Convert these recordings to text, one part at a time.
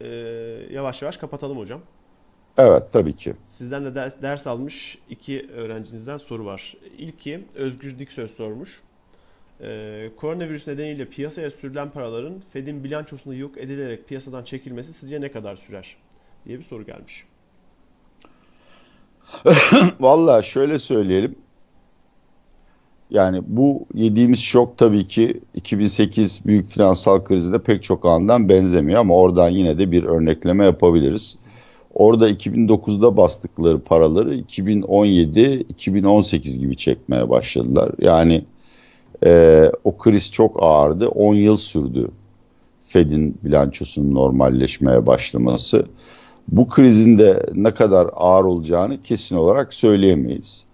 e, yavaş yavaş kapatalım hocam. Evet tabii ki. Sizden de ders, ders almış iki öğrencinizden soru var. İlki Özgür Diksöz sormuş. Ee, koronavirüs nedeniyle piyasaya sürülen paraların Fed'in bilançosunda yok edilerek piyasadan çekilmesi sizce ne kadar sürer? diye bir soru gelmiş. Valla şöyle söyleyelim. Yani bu yediğimiz şok tabii ki 2008 büyük finansal krizinde pek çok andan benzemiyor ama oradan yine de bir örnekleme yapabiliriz. Orada 2009'da bastıkları paraları 2017-2018 gibi çekmeye başladılar. Yani e, o kriz çok ağırdı. 10 yıl sürdü Fed'in bilançosunun normalleşmeye başlaması. Bu krizin de ne kadar ağır olacağını kesin olarak söyleyemeyiz.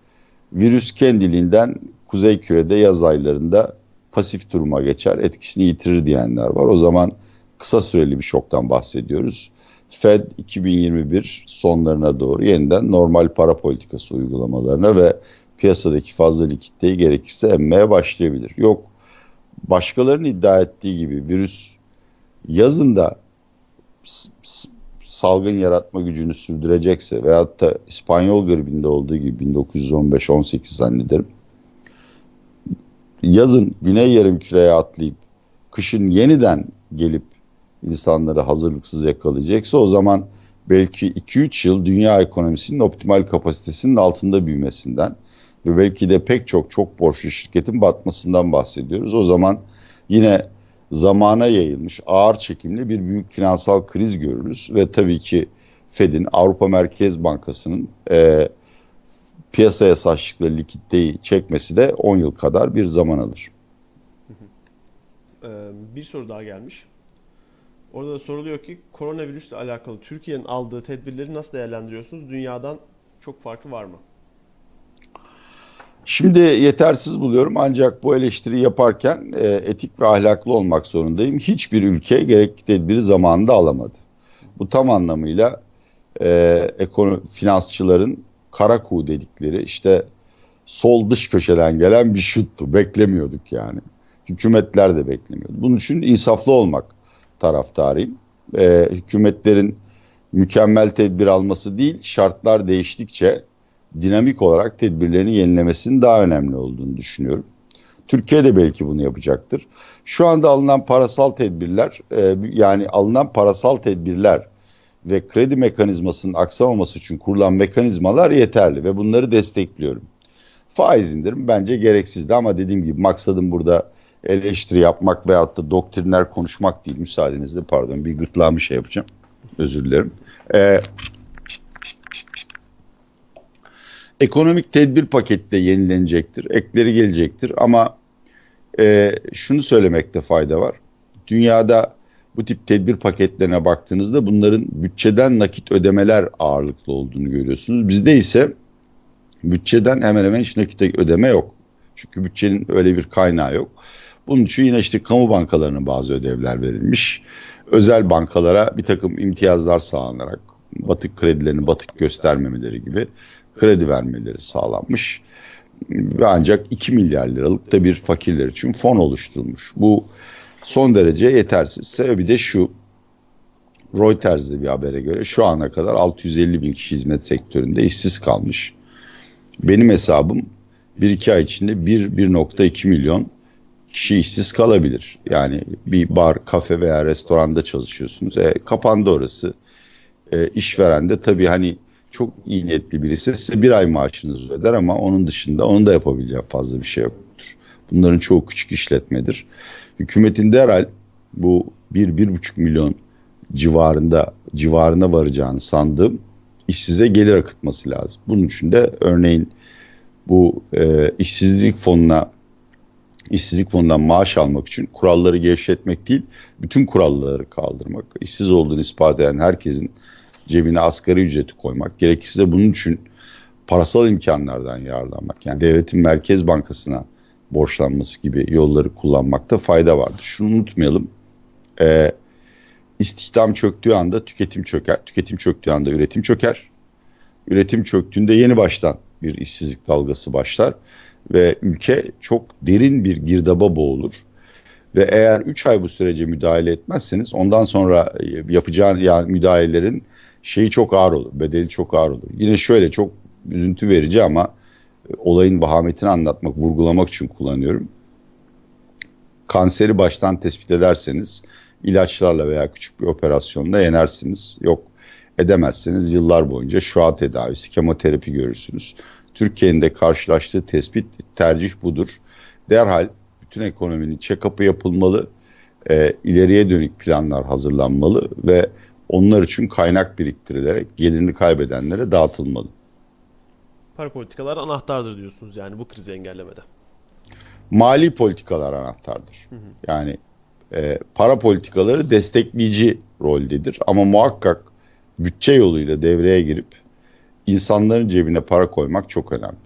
Virüs kendiliğinden Kuzey Küre'de yaz aylarında pasif duruma geçer, etkisini yitirir diyenler var. O zaman kısa süreli bir şoktan bahsediyoruz. Fed 2021 sonlarına doğru yeniden normal para politikası uygulamalarına ve piyasadaki fazla likiditeyi gerekirse emmeye başlayabilir. Yok başkalarının iddia ettiği gibi virüs yazında salgın yaratma gücünü sürdürecekse veyahut da İspanyol gribinde olduğu gibi 1915-18 zannederim yazın güney yarım küreye atlayıp kışın yeniden gelip insanları hazırlıksız yakalayacaksa o zaman belki 2-3 yıl dünya ekonomisinin optimal kapasitesinin altında büyümesinden ve belki de pek çok çok borçlu şirketin batmasından bahsediyoruz. O zaman yine zamana yayılmış ağır çekimli bir büyük finansal kriz görürüz ve tabii ki Fed'in Avrupa Merkez Bankası'nın e, piyasaya saçtıkları likiditeyi çekmesi de 10 yıl kadar bir zaman alır. Ee, bir soru daha gelmiş. Orada da soruluyor ki koronavirüsle alakalı Türkiye'nin aldığı tedbirleri nasıl değerlendiriyorsunuz? Dünyadan çok farkı var mı? Şimdi yetersiz buluyorum ancak bu eleştiri yaparken e, etik ve ahlaklı olmak zorundayım. Hiçbir ülke gerekli tedbiri zamanında alamadı. Bu tam anlamıyla e, ekonomi, finansçıların kara kuğu dedikleri işte sol dış köşeden gelen bir şuttu. Beklemiyorduk yani. Hükümetler de beklemiyordu. Bunun için insaflı olmak taraftarıyım. E, hükümetlerin mükemmel tedbir alması değil, şartlar değiştikçe dinamik olarak tedbirlerini yenilemesinin daha önemli olduğunu düşünüyorum. Türkiye de belki bunu yapacaktır. Şu anda alınan parasal tedbirler, e, yani alınan parasal tedbirler ve kredi mekanizmasının aksamaması için kurulan mekanizmalar yeterli ve bunları destekliyorum. Faiz indirim bence gereksizdi ama dediğim gibi maksadım burada eleştiri yapmak veyahut da doktriner konuşmak değil. Müsaadenizle pardon bir gırtlağım bir şey yapacağım. Özür dilerim. Ee, ekonomik tedbir paketi de yenilenecektir. Ekleri gelecektir ama e, şunu söylemekte fayda var. Dünyada bu tip tedbir paketlerine baktığınızda bunların bütçeden nakit ödemeler ağırlıklı olduğunu görüyorsunuz. Bizde ise bütçeden hemen hemen hiç nakit ödeme yok. Çünkü bütçenin öyle bir kaynağı yok. Bunun için yine işte kamu bankalarına bazı ödevler verilmiş. Özel bankalara bir takım imtiyazlar sağlanarak batık kredilerini batık göstermemeleri gibi kredi vermeleri sağlanmış. Ve ancak 2 milyar liralık da bir fakirler için fon oluşturulmuş. Bu son derece yetersiz. Sebebi de şu. Reuters'de bir habere göre şu ana kadar 650 bin kişi hizmet sektöründe işsiz kalmış. Benim hesabım 1-2 ay içinde 1-1.2 milyon kişi işsiz kalabilir. Yani bir bar, kafe veya restoranda çalışıyorsunuz. E, kapandı orası. E, işveren de tabii hani çok iyi niyetli birisi size bir ay maaşınızı öder ama onun dışında onun da yapabileceği fazla bir şey yoktur. Bunların çoğu küçük işletmedir. Hükümetin derhal bu 1-1,5 milyon civarında civarına varacağını sandığım işsize gelir akıtması lazım. Bunun için de örneğin bu e, işsizlik fonuna işsizlik fonundan maaş almak için kuralları gevşetmek değil, bütün kuralları kaldırmak, işsiz olduğunu ispat eden herkesin cebine asgari ücreti koymak, gerekirse bunun için parasal imkanlardan yararlanmak. Yani devletin Merkez Bankası'na borçlanması gibi yolları kullanmakta fayda vardır. Şunu unutmayalım. E, istihdam çöktüğü anda tüketim çöker. Tüketim çöktüğü anda üretim çöker. Üretim çöktüğünde yeni baştan bir işsizlik dalgası başlar ve ülke çok derin bir girdaba boğulur. Ve eğer 3 ay bu sürece müdahale etmezseniz ondan sonra e, yapacağın yani müdahalelerin şeyi çok ağır olur, bedeli çok ağır olur. Yine şöyle çok üzüntü verici ama olayın vahametini anlatmak, vurgulamak için kullanıyorum. Kanseri baştan tespit ederseniz ilaçlarla veya küçük bir operasyonla yenersiniz. Yok edemezseniz yıllar boyunca şua tedavisi, kemoterapi görürsünüz. Türkiye'nin de karşılaştığı tespit tercih budur. Derhal bütün ekonominin check-up'ı yapılmalı, e, ileriye dönük planlar hazırlanmalı ve onlar için kaynak biriktirilerek gelirini kaybedenlere dağıtılmalı. Para politikalar anahtardır diyorsunuz yani bu krizi engellemede. Mali politikalar anahtardır. Yani e, para politikaları destekleyici roldedir ama muhakkak bütçe yoluyla devreye girip insanların cebine para koymak çok önemli.